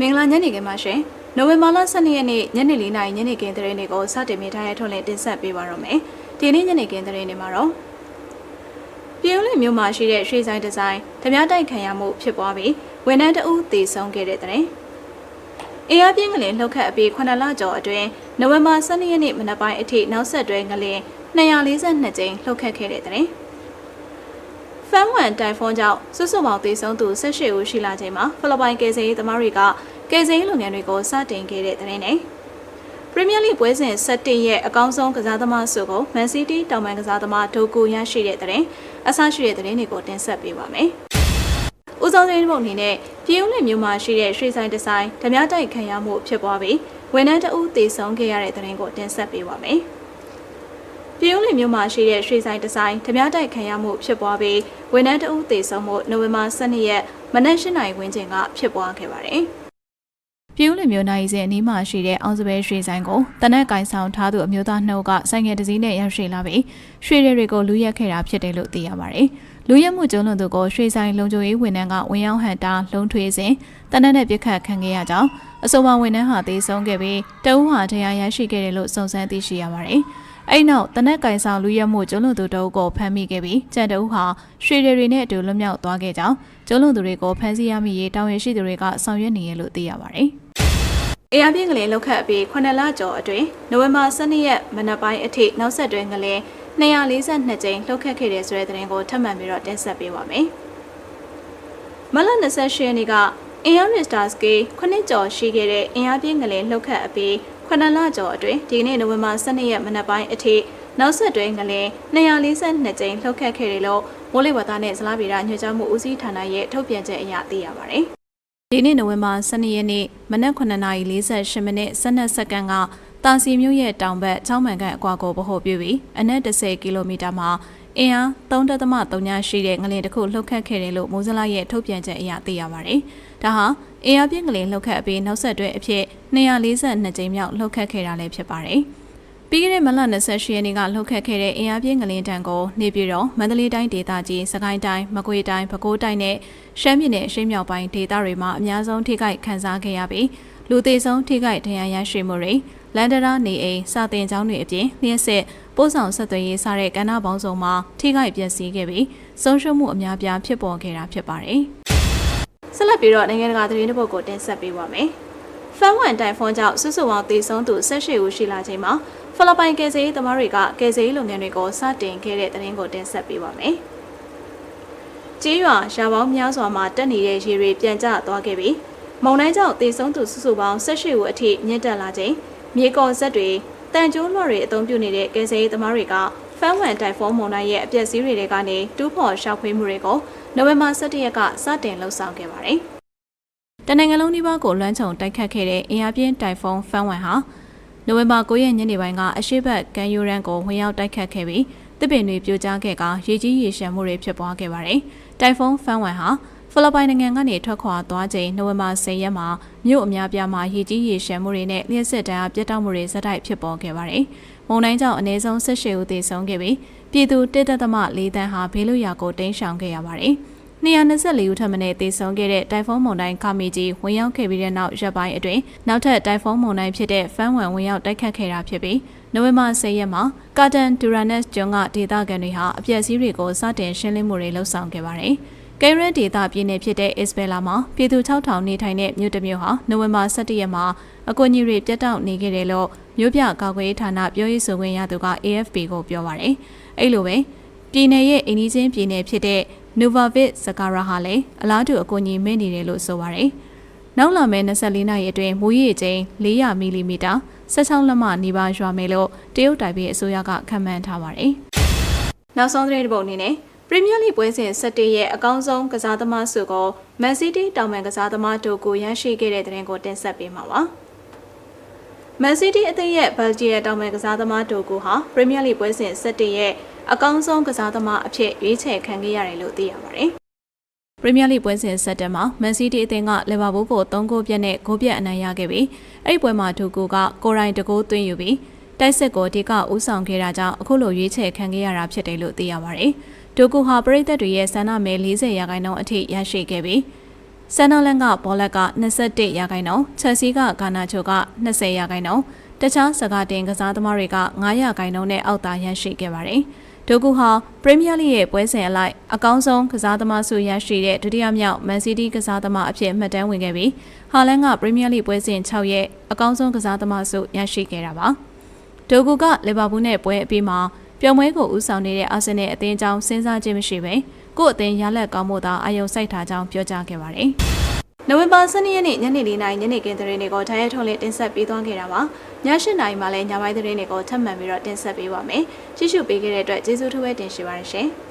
မင်္ဂလာညနေခင်းပါရှင်။နိုဝင်ဘာလ12ရက်နေ့ညနေ4နာရီညနေခင်းသတင်းတွေကိုစတင်မိထားတဲ့ထုတ်လင်းတင်ဆက်ပေးပါရမယ်။ဒီနေ့ညနေခင်းသတင်းတွေမှာတော့ပြည်ဦးလွင်မြို့မှာရှိတဲ့ရွှေဆိုင်ဒီဇိုင်းဓမြတိုက်ခံရမှုဖြစ်ပွားပြီးဝန်ထမ်းတဦးသေဆုံးခဲ့တဲ့တဲ့။အေးအားပြင်းကလေးလှုပ်ခတ်အပြီး9လကျော်အတွင်းနိုဝင်ဘာ12ရက်နေ့မနက်ပိုင်းအထိနောက်ဆက်တွဲငလင်242ကြိမ်လှုပ်ခတ်ခဲ့တဲ့တဲ့။ ဖန်ဝန်တိုင်ဖုန်းကြောင့်စွတ်စွတ်ပေါင်းသေဆုံးသူ18ဦးရှိလာချိန်မှာဖိလစ်ပိုင်ကယ်ဆယ်ရေးသမားတွေကကယ်ဆယ်ရေးလုပ်ငန်းတွေကိုစတင်ခဲ့တဲ့တဲ့နဲ့ပရီးမီးယားလိပွဲစဉ်17ရဲ့အကောင်းဆုံးကစားသမားဆုကိုမန်စီးတီးတောင်ပန်ကစားသမားဒိုကူရရှိတဲ့တဲ့အဆရှိတဲ့တဲ့တွေကိုတင်ဆက်ပေးပါမယ်။ဦးဆောင်သတင်းပုံအနေနဲ့ပြည်ဦးလင်မြို့မှာရှိတဲ့ရွှေဆိုင်ဒီဇိုင်းဓမြတိုက်ခံရမှုဖြစ်ပွားပြီးဝန်ထမ်းတအုပ်သေဆုံးခဲ့ရတဲ့တဲ့ကိုတင်ဆက်ပေးပါမယ်။ ပြည်ဦးလင်မြို့မှာရှိတဲ့ရွှေဆိုင်ဒီဇိုင်းဓမြတိုက်ခံရမှုဖြစ်ပွားပြီးဝန်ထမ်းတအုပ်သေဆုံးမှုနိုဝင်ဘာ12ရက်မနက်၈နာရီဝန်းကျင်ကဖြစ်ပွားခဲ့ပါတယ်။ပြင်းဦးလမျိုးနိုင်စဉ်အနီးမှာရှိတဲ့အောင်စပယ်ရွှေဆိုင်ကိုတနက်ကင်ဆောင်ထားသူအမျိုးသားနှုတ်ကဆိုင်ငယ်တစ်စီးနဲ့ရောက်ရှိလာပြီးရွှေတွေတွေကိုလူရက်ခဲ့တာဖြစ်တယ်လို့သိရပါတယ်။လူရက်မှုကျုံးလွန်သူကိုရွှေဆိုင်လုံခြုံရေးဝန်ထမ်းကဝင်ရောက်ဟန်တာလုံထွေးစဉ်တနက်နဲ့ပြစ်ခတ်ခံခဲ့ရကြောင်းအဆိုပါဝန်ထမ်းဟာသေဆုံးခဲ့ပြီးတအုပ်ဟာတရားရရှိခဲ့တယ်လို့စုံစမ်းသိရှိရပါတယ်။ အဲ့နောက်တနက်ကင်ဆောင်လူရက်မှုကျုံးလွန်သူတအုပ်ကိုဖမ်းမိခဲ့ပြီးကြံတအုပ်ဟာရွှေတွေနဲ့အတူလွတ်မြောက်သွားခဲ့ကြောင်းကျုံးလွန်သူတွေကိုဖမ်းဆီးရမိရေးတောင်းရရှိသူတွေကဆောင်ရွက်နေရလို့သိရပါတယ်။အေးအပြင်းကလေးလောက်ခတ်ပြီး9လကျော်အတွင်းနိုဝင်ဘာ12ရက်မနက်ပိုင်းအထိနောက်ဆက်တွဲငလင်း242ကြိမ်လှုပ်ခတ်ခဲ့တဲ့ဆိုတဲ့သတင်းကိုထပ်မံပြီးတော့တင်ဆက်ပေးပါမယ်။မလ28ရက်နေ့ကအင်အားရစ်တာစကေ9ကျော်ရှိခဲ့တဲ့အင်အားပြင်းငလင်းလှုပ်ခတ်အပြီး 9လကျော်အတွင်းဒီကနေ့နိုဝင်ဘာ12ရက်မနက်ပိုင်းအထိနောက်ဆက်တွဲငလင်း242ကြိမ်လှုပ်ခတ်ခဲ့တယ်လို့မိုးလေဝသနဲ့ဇလားဗီရာညွှန်ကြားမှုဦးစီးဌာနရဲ့ထုတ်ပြန်ချက်အရသိရပါတယ်။ဒီနေ့နိုဝင်ဘာ12ရက်နေ့မနက်9:48မိနစ်12စက္ကန့်က တာစီမြို့ရဲ့တောင်ဘက်ချောင်းမှန်ကန်အကွာကိုဗဟိုပြုပြီးအနက်10ကီလိုမီတာမှာအင်အား3.3ညရှိတဲ့ငလင်တစ်ခုလှုပ်ခတ်ခဲ့တယ်လို့မိုးစလာရဲ့ထုတ်ပြန်ချက်အရသိရပါတယ်။ဒါဟာအင်အားပြင်းငလင်လှုပ်ခတ်အပြီးနောက်ဆက်တွဲအဖြစ်242ကြိမ်မြောက်လှုပ်ခတ်ခဲ့တာလည်းဖြစ်ပါတယ်။ပြီးခဲ့တဲ့မလ28ရက်နေ့ကလှုပ်ခတ်ခဲ့တဲ့အင်အားပြင်းငလင်တံကိုနေပြည်တော်မန္တလေးတိုင်းဒေသကြီးစကိုင်းတိုင်းမကွေးတိုင်းပဲခူးတိုင်းနဲ့ရှမ်းပြည်နယ်အရှေ့မြောက်ပိုင်းဒေသတွေမှာအများဆုံးထိခိုက်ခံစားခဲ့ရပြီးလူသေးဆုံးထိခိုက်ဒဏ်ရာရရှိမှုတွေ လန်ဒရာနေအိမ်စာတင်ကျောင်းတွေအပြင်လျှက်စစ်ပို့ဆောင်ဆက်သွယ်ရေးစတဲ့ကဏ္ဍပေါင်းစုံမှာထိခိုက်ပျက်စီးခဲ့ပြီးဆုံးရှုံးမှုအများပြားဖြစ်ပေါ်ခဲ့တာဖြစ်ပါတယ်။ဆက်လက်ပြီးတော့နိုင်ငံတကာသတင်းတစ်ပုဒ်ကိုတင်ဆက်ပေးပါမယ်။ဖန်ဝန်တိုင်ဖုန်းကြောင့်စုစုပေါင်းသေဆုံးသူ18ဦးရှိလာချိန်မှာဖိလစ်ပိုင်ကယ်ဆယ်ရေးသမားတွေကကယ်ဆယ်ရေးလုပ်ငန်းတွေကိုစတင်ခဲ့တဲ့သတင်းကိုတင်ဆက်ပေးပါမယ်။ကြေးရွာရာပေါင်းများစွာမှာတက်နေတဲ့ရေတွေပြန်ကျသွားခဲ့ပြီးမုန်တိုင်းကြောင့်သေဆုံးသူစုစုပေါင်း18ဦးအထိမြင့်တက်လာချိန် မြေကော်ဆက်တွေတန်ကျိုးလွှတ်တွေအသုံးပြုနေတဲ့ကယ်ဆယ်ရေးသမားတွေကဖန်ဝန်တိုင်ဖုန်းမုန်တိုင်းရဲ့အပျက်စီးတွေကနေတူးဖော်ရှာဖွေမှုတွေကိုနိုဝင်ဘာ17ရက်ကစတင်လှုပ်ဆောင်ခဲ့ပါတယ်။တနင်္ဂနွေလုံးဒီပါကိုလွမ်းချုံတိုက်ခတ်ခဲ့တဲ့အင်အားပြင်းတိုင်ဖုန်းဖန်ဝန်ဟာနိုဝင်ဘာ9ရက်ညနေပိုင်းကအရှိတ်ဘက်ကန်ယူရန်ကိုဝင်ရောက်တိုက်ခတ်ခဲ့ပြီးတစ်ပင်တွေပြိုကျခဲ့ကရေကြီးရေရှမ်းမှုတွေဖြစ်ပွားခဲ့ပါတယ်။တိုင်ဖုန်းဖန်ဝန်ဟာ ဖိလစ်ပိုင်နိုင်ငံကနေထွက်ခွာသွားချိန်နိုဝင်ဘာ10ရက်မှာမြို့အများပြားမှာရေကြီးရေရှမ်းမှုတွေနဲ့လျှက်စစ်တန်းပြတ်တောက်မှုတွေဇက်တိုက်ဖြစ်ပေါ်ခဲ့ပါတယ်။မုန်တိုင်းကြောင့်အနည်းဆုံး18ဦးသေဆုံးခဲ့ပြီးပြည်သူတစ်သက်သမ၄တန်းဟာဘေးလွတ်ရာကိုတင်းရှောင်ခဲ့ရပါတယ်။224ဦးထပ်မံတေဆုံးခဲ့တဲ့တိုင်ဖုန်းမုန်တိုင်းကာမီကြီးဝင်ရောက်ခဲ့ပြီးတဲ့နောက်ရက်ပိုင်းအတွင်းနောက်ထပ်တိုင်ဖုန်းမုန်တိုင်းဖြစ်တဲ့ဖန်ဝမ်ဝင်ရောက်တိုက်ခတ်ခဲ့တာဖြစ်ပြီးနိုဝင်ဘာ10ရက်မှာကာတန်ဒူရာနက်ကျွန်းကဒေသခံတွေဟာအပျက်စီးတွေကိုစတင်ရှင်းလင်းမှုတွေလှုပ်ဆောင်ခဲ့ပါတယ်။ ကယ်ရန်ဒေတာပြည်နယ်ဖြစ်တဲ့အစ္စဘဲလာမှာပြည်သူ6000နေထိုင်တဲ့မြို့တစ်မြို့ဟာနိုဝင်ဘာ17ရက်မှာအကူအညီတွေပြတ်တောက်နေခဲ့တယ်လို့မြို့ပြကာကွယ်ရေးဌာနပြောရေးဆိုခွင့်ရသူက AFP ကိုပြောပါရယ်။အဲ့လိုပဲပြည်နယ်ရဲ့အိန္ဒိချင်းပြည်နယ်ဖြစ်တဲ့ Novavit Zakara ဟာလည်းအလားတူအကူအညီမေ့နေတယ်လို့ဆိုပါရယ်။နောက်လာမယ့်24နာရီအတွင်းမူရည်ချိန်400မီလီမီတာ16လက်မနီးပါးရွာမယ်လို့တရုတ်တိုင်ပြည်အစိုးရကခန့်မှန်းထားပါရယ်။နောက်ဆုံးသတင်းတစ်ပုဒ်အနေနဲ့ ပရီးမီးယားလိပွဲစဉ်17ရဲ့အကောင်းဆုံးကစားသမားစုကိုမန်စီးတီးတောင်ပန်ကစားသမားတို့ကိုရရှိခဲ့တဲ့သတင်းကိုတင်ဆက်ပေးမှာပါ။မန်စီးတီးအသင်းရဲ့ဘယ်ဂျီယံတောင်ပန်ကစားသမားတို့ကိုဟာပရီးမီးယားလိပွဲစဉ်17ရဲ့အကောင်းဆုံးကစားသမားအဖြစ်ရွေးချယ်ခံခဲ့ရတယ်လို့သိရပါတယ်။ပရီးမီးယားလိပွဲစဉ်ဆက်တက်မှာမန်စီးတီးအသင်းကလီဗာပူးကို3ဂိုးပြတ်နဲ့ဂိုးပြတ်အနိုင်ရခဲ့ပြီးအဲ့ဒီပွဲမှာဒူကူကကိုရိုင်းတကိုးသွင်းယူပြီးတိုက်စစ်ကိုဒီကဦးဆောင်ခဲ့တာကြောင့်အခုလိုရွေးချယ်ခံခဲ့ရတာဖြစ်တယ်လို့သိရပါတယ်။ ဒူကူဟာပရိသတ်တွေရဲ့ဆန္ဒမဲ40ရာခိုင်နှုန်းအထိရရှိခဲ့ပြီးဆန်နယ်လန်ကဘောလက်က21ရာခိုင်နှုန်းချက်စီကဂါနာချိုက20ရာခိုင်နှုန်းတခြားစကားတင်ကစားသမားတွေက9ရာခိုင်နှုန်းနဲ့အောက်သာရရှိခဲ့ပါတယ်။ဒိုကူဟာပရီးမီးယားလိရဲ့ပွဲစဉ်အလိုက်အကောင်းဆုံးကစားသမားဆုရရှိတဲ့ဒုတိယမြောက်မန်စီးတီးကစားသမားအဖြစ်မှတ်တမ်းဝင်ခဲ့ပြီးဟာလန်ကပရီးမီးယားလိပွဲစဉ်6ရဲ့အကောင်းဆုံးကစားသမားဆုရရှိခဲ့တာပါ။ဒိုကူကလီဗာပူးနဲ့ပွဲအပြီးမှာ ပျော်မွေးကိုဦးဆောင်နေတဲ့အာဆင်နယ်အသင်းကြောင်းစဉ်းစားခြင်းမရှိဘဲကို့အသင်းရလက်ကောင်းမှုသာအာရုံစိုက်ထားကြောင်းပြောကြားခဲ့ပါတယ်။နိုဝင်ဘာ12ရက်နေ့ညနေ4:00နာရီညနေခင်းသတင်းတွေကိုထိုင်းရထုံးလေးတင်ဆက်ပေးသွားခဲ့တာပါ။ည7:00နာရီမှာလည်းညပိုင်းသတင်းတွေကိုထပ်မံပြီးတော့တင်ဆက်ပေးပါမယ်။ကြည့်ရှုပေးခဲ့တဲ့အတွက်ကျေးဇူးထူးပဲတင်ရှိပါတယ်ရှင်။